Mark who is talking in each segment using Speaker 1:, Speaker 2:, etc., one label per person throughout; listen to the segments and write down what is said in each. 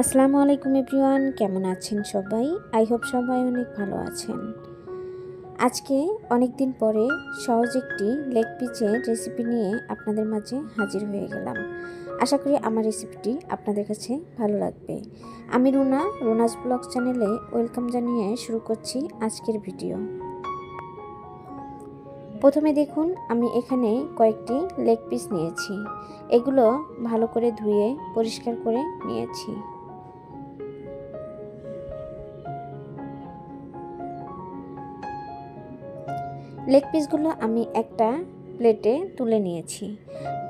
Speaker 1: আসসালামু আলাইকুম এভরিওয়ান, কেমন আছেন সবাই? আই হোপ সবাই অনেক ভালো আছেন। আজকে অনেক দিন পরে সহজ একটি লেগ পিচের রেসিপি নিয়ে আপনাদের মাঝে হাজির হয়ে গেলাম। আশা করি আমার রেসিপিটি আপনাদের কাছে ভালো লাগবে। আমি রুনা, রুনাস ব্লগ চ্যানেলে ওয়েলকাম জানিয়ে শুরু করছি আজকের ভিডিও। প্রথমে দেখুন, আমি এখানে কয়েকটি লেগ পিস নিয়েছি। এগুলো ভালো করে ধুয়ে পরিষ্কার করে নিয়েছি। লেগ পিসগুলো আমি একটা প্লেটে তুলে নিয়েছি।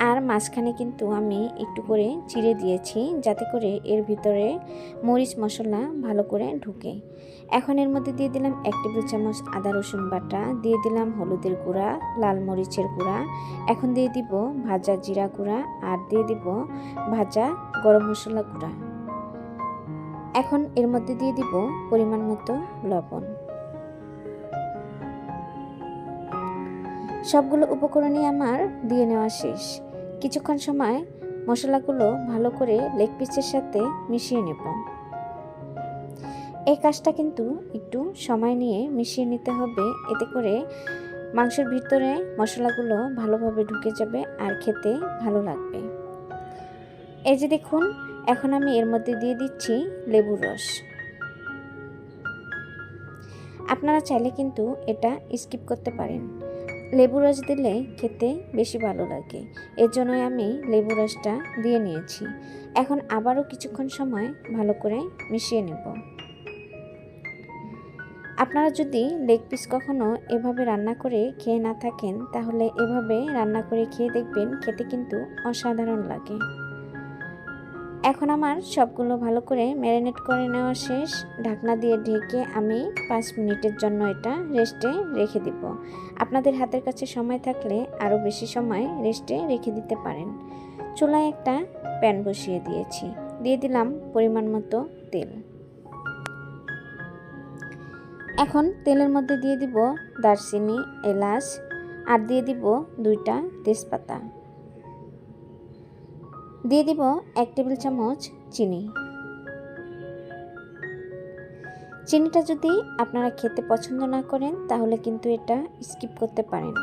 Speaker 1: আর মাঝখানে কিন্তু আমি একটু করে চিড়ে দিয়েছি যাতে করে এর ভিতরে মরিচ মশলা ভালো করে ঢুকে। এখন এর মধ্যে দিয়ে দিলাম এক টেবিল চামচ আদা রসুন বাটা, দিয়ে দিলাম হলুদের গুঁড়া, লাল মরিচের গুঁড়া। এখন দিয়ে দিব ভাজা জিরা গুঁড়া আর দিয়ে দিব ভাজা গরম মশলা গুঁড়া। এখন এর মধ্যে দিয়ে দিব পরিমাণ মতো লবণ। সবগুলো উপকরণই আমার দিয়ে নেওয়া শেষ। কিছুক্ষণ সময় মশলাগুলো ভালো করে লেগ পিসের সাথে মিশিয়ে নেব। এই কাজটা কিন্তু একটু সময় নিয়ে মিশিয়ে নিতে হবে। এতে করে মাংসের ভিতরে মশলাগুলো ভালোভাবে ঢুকে যাবে আর খেতে ভালো লাগবে। এই যে দেখুন, এখন আমি এর মধ্যে দিয়ে দিচ্ছি লেবুর রস। আপনারা চাইলে কিন্তু এটা স্কিপ করতে পারেন। লেবু রস দিলে খেতে বেশি ভালো লাগে। এর জন্যই আমি লেবু রসটা দিয়ে নিয়েছি। এখন আবারও কিছুক্ষণ সময় ভালো করে মিশিয়ে নেব। আপনারা যদি লেগ পিস কখনও এভাবে রান্না করে খেয়ে না থাকেন, তাহলে এভাবে রান্না করে খেয়ে দেখবেন খেতে কিন্তু অসাধারণ লাগে। এখন আমার সবগুলো ভালো করে ম্যারিনেট করে নেওয়া শেষ। ঢাকনা দিয়ে ঢেকে আমি পাঁচ মিনিটের জন্য এটা রেস্টে রেখে দিব। আপনাদের হাতের কাছে সময় থাকলে আরও বেশি সময় রেস্টে রেখে দিতে পারেন। চুলায় একটা প্যান বসিয়ে দিয়েছি। দিয়ে দিলাম পরিমাণ মতো তেল। এখন তেলের মধ্যে দিয়ে দিব দারচিনি, এলাচ, আর দিয়ে দিব দুইটা তেজপাতা। দিয়ে দিব এক টেবিল চামচ চিনি। চিনিটা যদি আপনারা খেতে পছন্দ না করেন, তাহলে কিন্তু এটা স্কিপ করতে পারেন।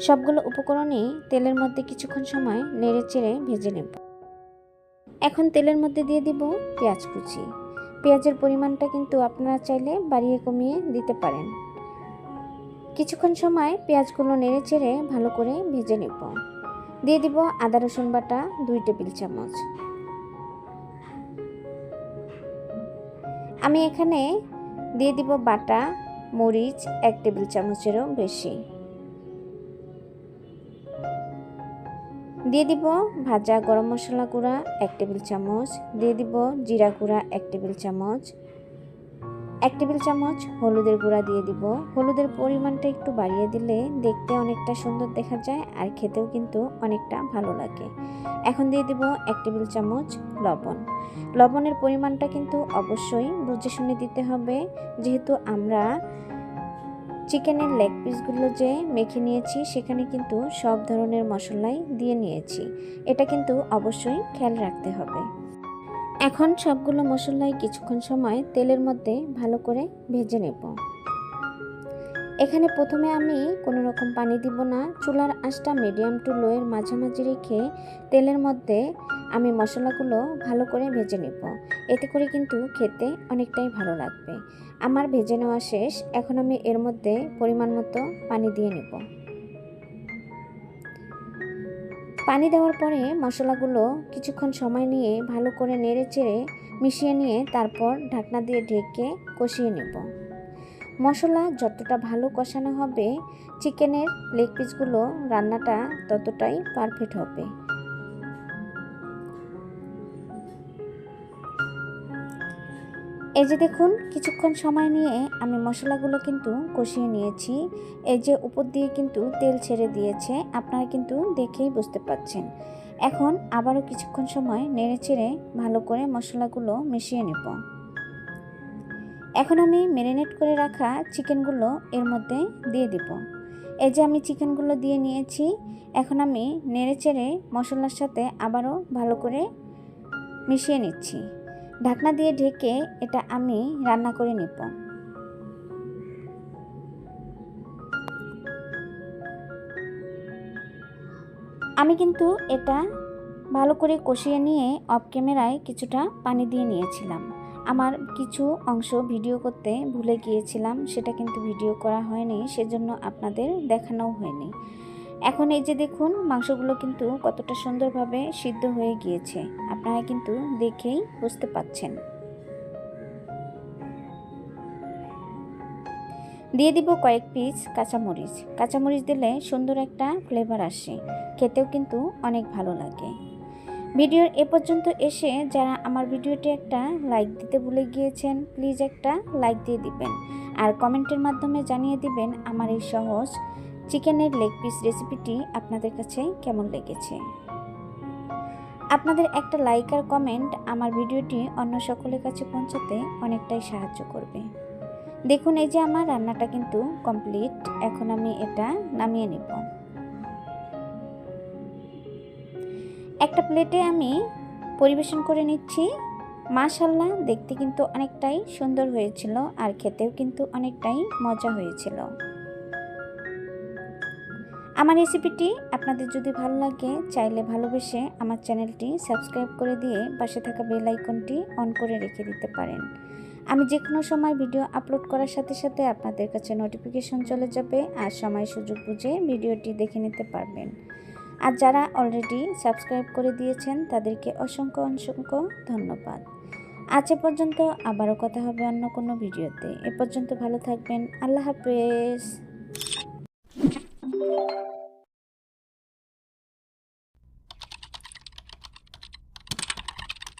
Speaker 1: সবগুলো উপকরণই তেলের মধ্যে কিছুক্ষণ সময় নেড়ে চেড়ে ভেজে নেব। এখন তেলের মধ্যে দিয়ে দিব পেঁয়াজ কুচি। পেঁয়াজের পরিমাণটা কিন্তু আপনারা চাইলে বাড়িয়ে কমিয়ে দিতে পারেন। কিছুক্ষণ সময় পেঁয়াজগুলো নেড়ে চেড়ে ভালো করে ভেজে নেব। দিয়ে দিব আদা, রসুন বাটা, দুই টেবিল চামচ। আমি এখানে দিয়ে দিব বাটা, মরিচ, এক টেবিল চামচেরও বেশি। দিয়ে দিব ভাজা গরম মশলা গুঁড়া, এক টেবিল চামচ। দিয়ে দিব জিরা গুঁড়া, এক টেবিল চামচ। এক টেবিল চামচ হলুদের গুঁড়া দিয়ে দিব। হলুদের পরিমাণটা একটু বাড়িয়ে দিলে দেখতে অনেকটা সুন্দর দেখা যায় আর খেতেও কিন্তু অনেকটা ভালো লাগে। এখন দিয়ে দিব এক টেবিল চামচ লবণ। লবণের পরিমাণটা কিন্তু অবশ্যই বুঝে শুনে দিতে হবে। যেহেতু আমরা চিকেনের লেগ পিসগুলো যে মেখে নিয়েছি, সেখানে কিন্তু সব ধরনের মশলাই দিয়ে নিয়েছি। এটা কিন্তু অবশ্যই খেয়াল রাখতে হবে। এখন সবগুলো মশলাই কিছুক্ষণ সময় তেলের মধ্যে ভালো করে ভেজে নেব। এখানে প্রথমে আমি কোনো রকম পানি দিব না। চুলার আঁচটা মিডিয়াম টু লোয়ের মাঝামাঝি রেখে তেলের মধ্যে আমি মশলাগুলো ভালো করে ভেজে নেব। এতে করে কিন্তু খেতে অনেকটাই ভালো লাগবে। আমার ভেজে নেওয়া শেষ। এখন আমি এর মধ্যে পরিমাণ মতো পানি দিয়ে নেব। পানি দেওয়ার পরে মশলাগুলো কিছুক্ষণ সময় নিয়ে ভালো করে নেড়ে চেড়ে মিশিয়ে নিয়ে তারপর ঢাকনা দিয়ে ঢেকে কষিয়ে নেব। মশলা যতটা ভালো কষানো হবে চিকেনের লেগ পিসগুলো রান্নাটা ততটাই পারফেক্ট হবে। এই যে দেখুন, কিছুক্ষণ সময় নিয়ে আমি মশলাগুলো কিন্তু কষিয়ে নিয়েছি। এই যে উপর দিয়ে কিন্তু তেল ছেড়ে দিয়েছে, আপনারা কিন্তু দেখেই বুঝতে পাচ্ছেন এখন আবারও কিছুক্ষণ সময় নেড়ে চেড়ে ভালো করে মশলাগুলো মিশিয়ে নেব। এখন আমি ম্যারিনেট করে রাখা চিকেনগুলো এর মধ্যে দিয়ে দিব। এই যে আমি চিকেনগুলো দিয়ে নিয়েছি, এখন আমি নেড়ে চেড়ে মশলার সাথে আবারও ভালো করে মিশিয়ে নিচ্ছি। ঢাকনা দিয়ে ঢেকে এটা আমি রান্না করে নিব। আমি কিন্তু এটা ভালো করে কষিয়ে নিয়ে অফ ক্যামেরায় কিছুটা পানি দিয়ে নিয়েছিলাম। আমার কিছু অংশ ভিডিও করতে ভুলে গিয়েছিলাম, সেটা কিন্তু ভিডিও করা হয়নি, সেজন্য আপনাদের দেখানোও হয়নি। এখন এই যে দেখুন, মাংসগুলো কিন্তু কতটা সুন্দরভাবে সিদ্ধ হয়ে গিয়েছে। আপনারা কিন্তু দেখেই বুঝতে পাচ্ছেন। দিয়ে দিব কয়েক পিস কাঁচামরিচ। কাঁচামরিচ দিলে সুন্দর একটা ফ্লেভার আসে। খেতেও কিন্তু অনেক ভালো লাগে। ভিডিওর এ পর্যন্ত এসে যারা আমার ভিডিওটি একটা লাইক দিতে ভুলে গিয়েছেন প্লিজ একটা লাইক দিয়ে দিবেন। আর কমেন্টের মাধ্যমে জানিয়ে দিবেন আমার এই সহজ চিকেনের লেগ পিস রেসিপিটি আপনাদের কাছে কেমন লেগেছে? আপনাদের একটা লাইক আর কমেন্ট আমার ভিডিওটি অন্য সকলের কাছে পৌঁছাতে অনেকটাই সাহায্য করবে। দেখুন, এই যে আমার রান্নাটা কিন্তু কমপ্লিট এখন আমি এটা নামিয়ে নেব। একটা প্লেটে আমি পরিবেশন করে নিচ্ছি। মাশাল্লাহ দেখতে কিন্তু অনেকটাই সুন্দর হয়েছিল আর খেতেও কিন্তু অনেকটাই মজা হয়েছিল। আমার রেসিপিটি আপনাদের যদি ভালো লাগে, চাইলে ভালোবেসে আমার চ্যানেলটি সাবস্ক্রাইব করে দিয়ে পাশে থাকা বেল আইকনটি অন করে রেখে দিতে পারেন। আমি যে কোনো সময় ভিডিও আপলোড করার সাথে সাথে আপনাদের কাছে নোটিফিকেশন চলে যাবে আর সময় সুযোগ বুঝে ভিডিওটি দেখে নিতে পারবেন। আর যারা অলরেডি সাবস্ক্রাইব করে দিয়েছেন, তাদেরকে অসংখ্য অসংখ্য ধন্যবাদ। আজ এ পর্যন্ত আবারও কথা হবে অন্য কোনো ভিডিওতে এ পর্যন্ত ভালো থাকবেন। আল্লাহ হাফেজ।